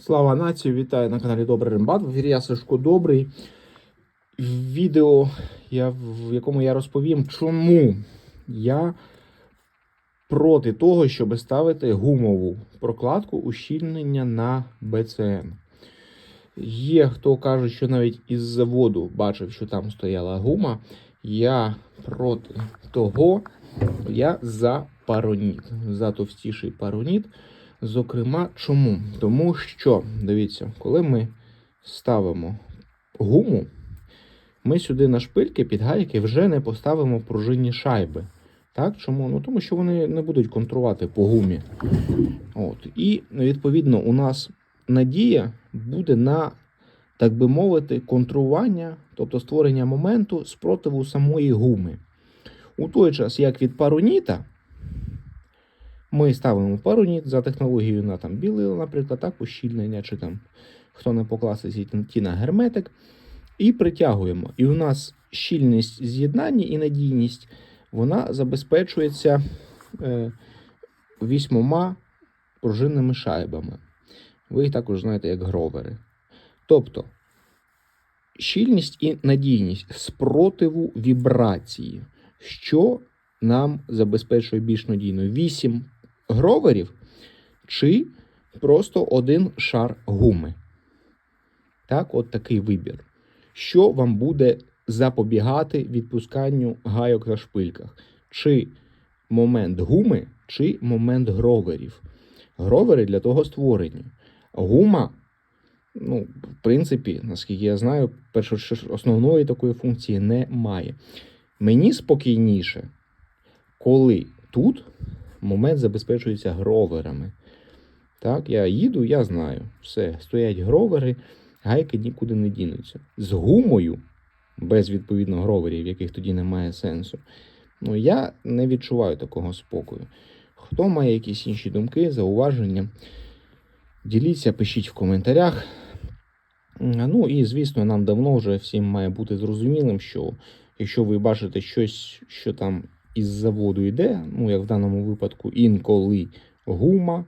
Слава нації! Вітаю на каналі Добрий Рембат. В ефірі я Сашко Добрий. Відео, я, в якому я розповім, чому я проти того, щоб ставити гумову прокладку ущільнення на БЦН. Є хто каже, що навіть із заводу бачив, що там стояла гума. Я проти того, я за пароніт, за товстіший пароніт. Зокрема, чому? Тому що, дивіться, коли ми ставимо гуму, ми сюди на шпильки під гайки вже не поставимо пружинні шайби. Так, чому? Ну тому що вони не будуть контрувати по гумі. От. І відповідно у нас надія буде на, так би мовити, контрування, тобто створення моменту спротиву самої гуми. У той час, як від пароніта, ми ставимо пароніт за технологією на там білило, наприклад, так, ущільнення, чи там хто не по ті на герметик, і притягуємо. І у нас щільність з'єднання і надійність вона забезпечується е, вісьмома пружинними шайбами. Ви їх також знаєте як гровери. Тобто щільність і надійність спротиву вібрації, що нам забезпечує більш надійно 8 гроверів чи просто один шар гуми. Так, от такий вибір. Що вам буде запобігати відпусканню гайок на шпильках? Чи момент гуми, чи момент гроверів? Гровери для того створені. Гума, ну, в принципі, наскільки я знаю, основної такої функції немає. Мені спокійніше, коли тут момент забезпечується гроверами. Так, я їду, я знаю. Все, стоять гровери, гайки нікуди не дінуться. З гумою, без відповідно гроверів, яких тоді немає сенсу, ну я не відчуваю такого спокою. Хто має якісь інші думки, зауваження, діліться, пишіть в коментарях. Ну і звісно, нам давно вже всім має бути зрозумілим, що якщо ви бачите щось, що там із заводу йде, ну як в даному випадку, інколи гума,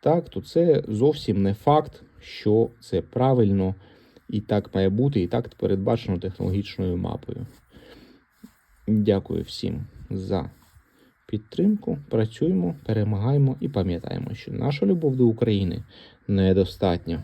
так, то це зовсім не факт, що це правильно і так має бути, і так передбачено технологічною мапою. Дякую всім за підтримку. Працюємо, перемагаємо і пам'ятаємо, що наша любов до України недостатня.